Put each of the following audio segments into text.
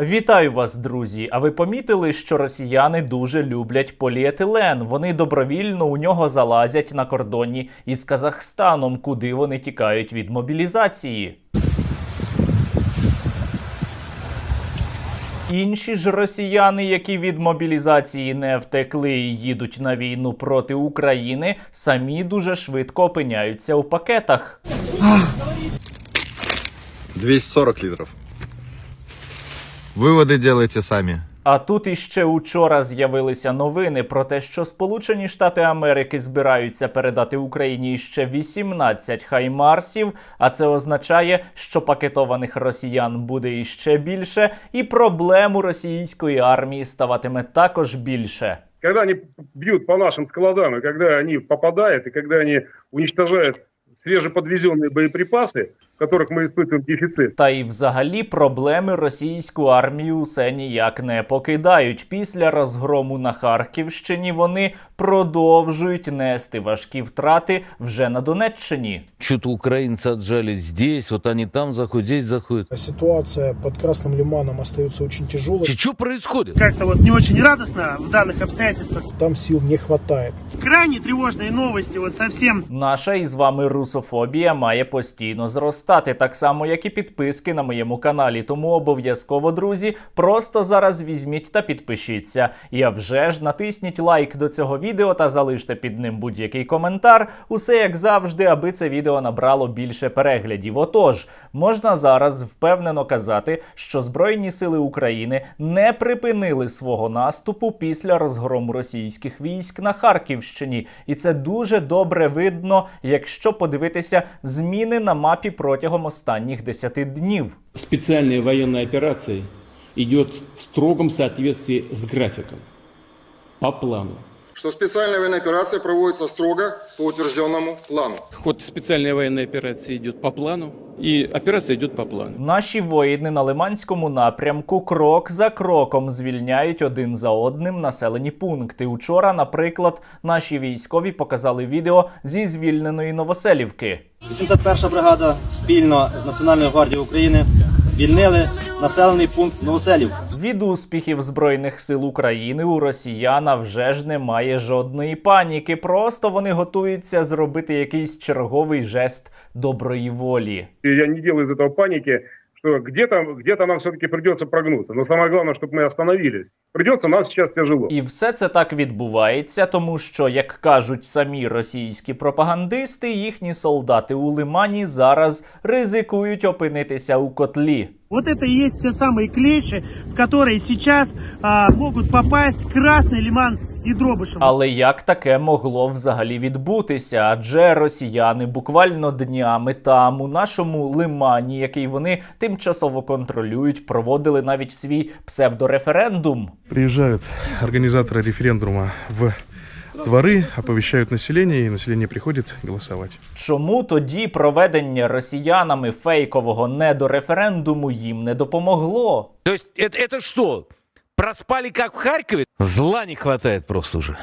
Вітаю вас, друзі! А ви помітили, що росіяни дуже люблять поліетилен? Вони добровільно у нього залазять на кордоні із Казахстаном, куди вони тікають від мобілізації. Інші ж росіяни, які від мобілізації не втекли і їдуть на війну проти України, самі дуже швидко опиняються у пакетах. 240 литров. Выводы делайте сами. А тут іще учора з'явилися новини про те, що Сполучені Штати Америки збираються передати Україні ще 18 хаймарсів, а це означає, що пакетованих росіян буде іще більше, і проблем у російської армії ставатиме також більше. когда они бьют по нашим складам, и когда они попадают, и когда они уничтожают свежеподвезенные боеприпасы, в которых мы испытываем дефицит, Та й взагалі проблеми російську армію усе ніяк не покидають. Після розгрому на Харківщині вони продовжують нести важкі втрати вже на Донеччині. Что-то украинцы отжались здесь, вот они там заходят, здесь заходят. Ситуация под Красным Лиманом остается очень тяжелой. Что происходит? как-то вот не очень радостно в данных обстоятельствах. Там сил не хватает. Крайне тревожные новости, вот совсем Наша із вами русофобія має постійно зростати, так само як і підписки на моєму каналі. Тому обов'язково, друзі, просто зараз візьміть та підпишіться. А вже ж натисніть лайк до цього відео та залиште під ним будь-який коментар. Усе як завжди, аби це відео набрало більше переглядів. Отож, можна зараз впевнено казати, що Збройні сили України не припинили свого наступу після розгрому російських військ на Харківщині, і це дуже добре видно, якщо подивитися зміни на мапі протягом останніх 10 днів. специальная военная операция йде в строгому соответствии з графіком по плану. Что специальная военная операция проводится строго по утвержденному плану. Ход специальной военной операции идет по плану, и операция идет по плану. Наші воїни на Лиманському напрямку крок за кроком звільняють один за одним населені пункти. Учора, наприклад, наші військові показали відео зі звільненої Новоселівки. 81 бригада спільно з Національною гвардією України звільнили населений пункт Новоселівка. Від успіхів збройних сил України у росіяна вже ж немає жодної паніки. Просто вони готуються зробити якийсь черговий жест доброї волі. я не делаю з этого паники, что где-то где нам все-таки придется прогнуться. Но самое главное, чтобы мы остановились. Придется нам сейчас тяжело. І все це так відбувається, тому що, як кажуть самі російські пропагандисти, їхні солдати у лимані зараз ризикують опинитися у котлі. вот это и есть те самые клещи, в которые сейчас а, могут попасть Красный Лиман и Дробышев. Але як таке могло взагалі відбутися? Адже росіяни буквально днями там, у нашому лимані, який вони тимчасово контролюють, проводили навіть свій псевдореферендум. Приезжают организаторы референдума в дворы, оповещают население, и население приходит голосовать. Чому тоді проведення росіянами фейкового недореферендуму їм не допомогло? То есть это, это что? Проспали как в Харькове? Зла не хватает просто уже.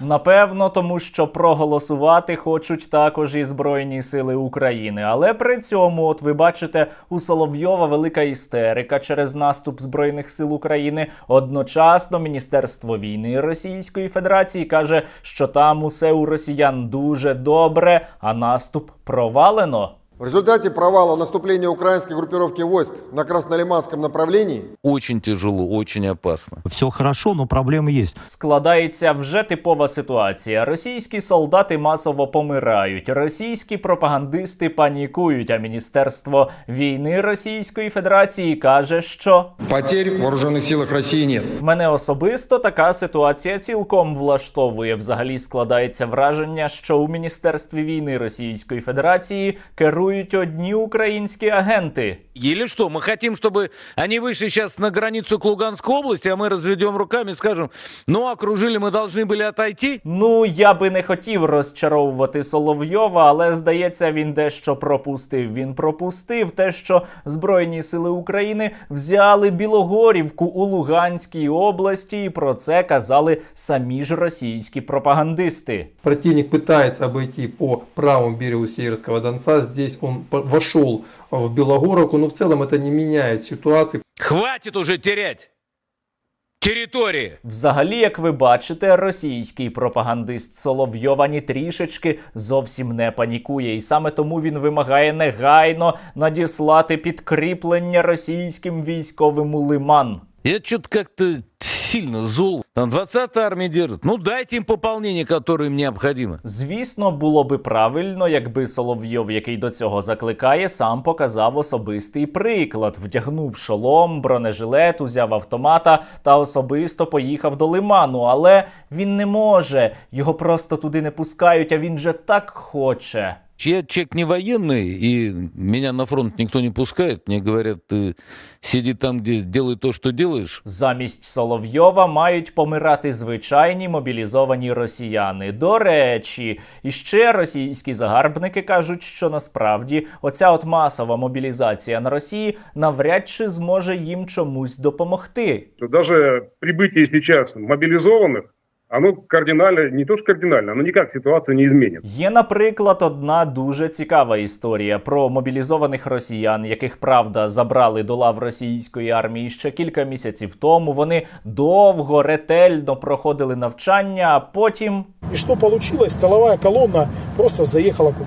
Напевно, тому що проголосувати хочуть також і Збройні Сили України. Але при цьому, от ви бачите, у Соловйова велика істерика через наступ Збройних сил України. Одночасно Міністерство війни Російської Федерації каже, що там усе у росіян дуже добре, а наступ провалено. В результате провала наступления украинской группировки войск на Краснолиманском направлении Очень тяжело, очень опасно. Все хорошо, но проблемы есть. Складається вже типова ситуація. Російські солдати масово помирають, російські пропагандисти панікують. А міністерство війни Російської Федерації каже, що потерь в вооруженных силах России нет. мене особисто така ситуація цілком влаштовує. Взагалі складається враження, що у міністерстві війни Російської Федерації керують одні українські агенти. Или что, мы хотим, чтобы они вышли сейчас на границу к Луганской области, а мы разведем руками и скажем, ну, окружили, мы должны были отойти? Ну, я би не хотів розчаровувати Соловйова, але здається, він дещо пропустив. Він пропустив те, що Збройні сили України взяли Білогорівку у Луганській області, і про це казали самі ж російські пропагандисти. Противник пытается обойти по правому берегу Северского Донца. Здесь он по- вошел в Белогоровку, но в целом это не меняет ситуации. Хватит уже терять территории. Взагалі, як ви бачите, російський пропагандист Соловйов ані трішечки зовсім не панікує, і саме тому він вимагає негайно надіслати підкріплення російським військовим у лиман. Я что-то как-то сильно зол. Там 20 армия держит. Ну, дайте им пополнение, которое им необходимо. Звісно, було би правильно, якби Соловйов, який до цього закликає, сам показав особистий приклад, вдягнув шолом, бронежилет, узяв автомата та особисто поїхав до лиману. Але він не може, його просто туди не пускають, а він же так хоче. Я человек не военный, и меня на фронт никто не пускает. Мне говорят, ты сиди там, где делай то, что делаешь. Замість Соловйова мають помирати звичайні мобілізовані росіяни. До речі, і ще російські загарбники кажуть, що насправді оця от масова мобілізація на Росії навряд чи зможе їм чомусь допомогти. То Даже прибытие сейчас мобилизованных, оно кардинально, не то что кардинально, оно никак ситуацию не изменит. Є, наприклад, одна дуже цікава історія про мобілізованих росіян, яких правда забрали до лав російської армії ще кілька місяців тому. Вони довго ретельно проходили навчання, а потім И что получилось? Столовая колонна просто заехала ку-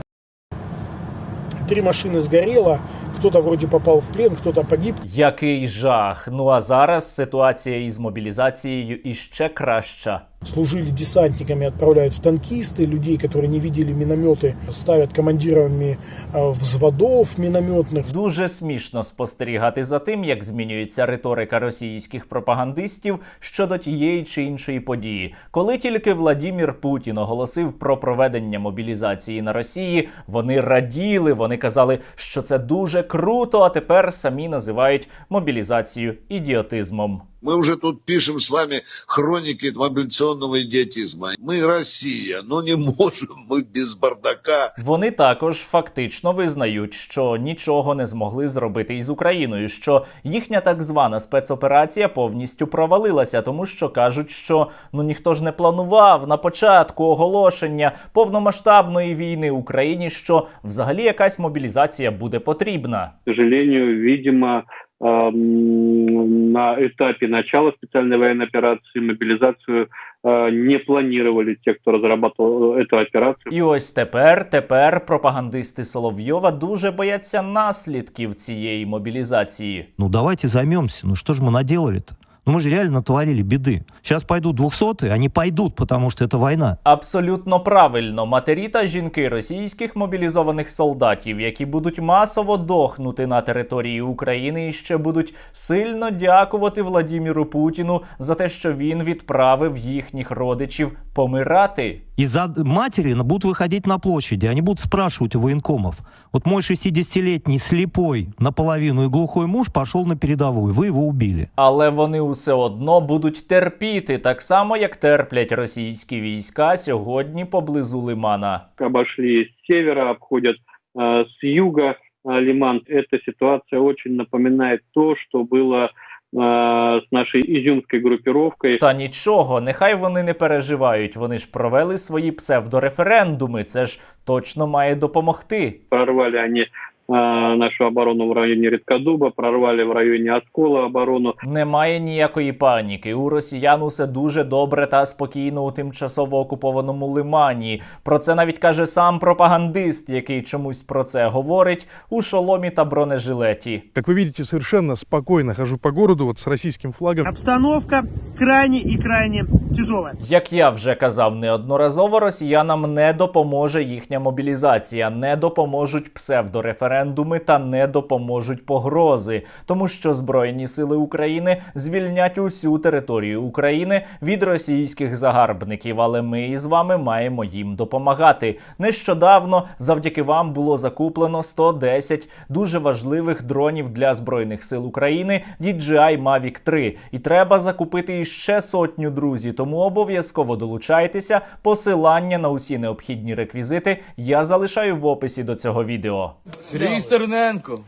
Три машины сгорело, кто-то вроде попал в плен, кто-то погиб. Який жах. Ну а зараз ситуація із мобілізацією іще краща Служили десантниками, отправляют в танкисты, людей, которые не видели минометы, ставят командирами э, взводов минометных. Дуже смішно спостерігати за тим, як змінюється риторика російських пропагандистів щодо тієї чи іншої події. Коли тільки Владімір Путін оголосив про проведення мобілізації на Росії, вони раділи, вони казали, що це дуже круто. А тепер самі називають мобілізацію ідіотизмом. Мы уже тут пишем с вами хроники мобилизационного идиотизма. Мы Россия, но не можем мы без бардака. Вони також фактично визнають, що нічого не змогли зробити із Україною, що їхня так звана спецоперація повністю провалилася, тому що кажуть, що ну ніхто ж не планував на початку оголошення повномасштабної війни Україні, що взагалі якась мобілізація буде потрібна. к сожалению, видимо, эм, на этапе начала специальной военной операции мобилизацию э, не планировали те, кто разрабатывал эту операцию. І ось тепер, тепер пропагандисти Соловйова дуже бояться наслідків цієї мобілізації. Ну давайте займемся. Ну что же мы наделали-то? Ну мы же реально натворили беды. Сейчас пойдут двухсотые, они пойдут, потому что это война. Абсолютно правильно, матері та жінки російських мобілізованих солдатів, які будуть масово дохнути на території України, і ще будуть сильно дякувати Владіміру Путіну за те, що він відправив їхніх родичів помирати. Из-за матери ну, будут выходить на площади, они будут спрашивать у военкомов. Вот мой 60-летний слепой наполовину и глухой муж пошел на передовую, вы его убили. Але вони усе одно будуть терпіти, так само як терплять російські війська сьогодні поблизу Лимана. Обошли с севера, обходят э, с юга э, Лиман. Эта ситуация очень напоминает то, что было э, с нашей изюмской. Та нічого, нехай вони не переживають. Вони ж провели свої псевдореферендуми. Це ж точно має допомогти. Прорвали они э, нашу оборону в районе Редкодуба, прорвали в районе Оскола оборону. Немає ніякої паніки. У росіян усе дуже добре та спокійно у тимчасово окупованому лимані. Про це навіть каже сам пропагандист, який чомусь про це говорить у шоломі та бронежилеті. Как вы видите, совершенно спокойно хожу по городу вот с российским флагом. Обстановка крайне и крайне тяжелая. Як я вже казав неодноразово, росіянам не допоможе їхня мобілізація, не допоможуть псевдореферендуми та не допоможуть погрози, тому що Збройні сили України звільнять усю територію України від російських загарбників. Але ми із вами маємо їм допомагати. Нещодавно завдяки вам було закуплено 110 дуже важливих дронів для збройних сил України DJI Mavic 3. І треба закупити іще сотню друзі. Тому обов'язково долучайтеся. Посилання на усі необхідні реквізити я залишаю в описі до цього відео. Сергій Стерненко.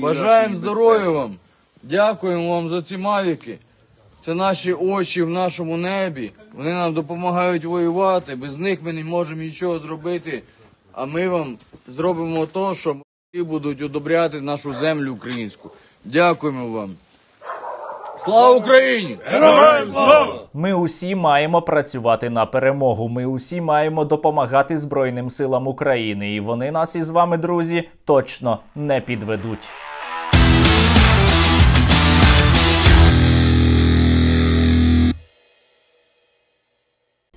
Бажаємо здоров'я вам. Дякуємо вам за ці мавіки. Це наші очі в нашому небі. Вони нам допомагають воювати. Без них ми не можемо нічого зробити. А ми вам зробимо то, що ми будуть удобряти нашу землю українську. Дякуємо вам. Слава Україні! Героям слава! Ми усі маємо працювати на перемогу. Ми усі маємо допомагати Збройним силам України. І вони нас із вами, друзі, точно не підведуть.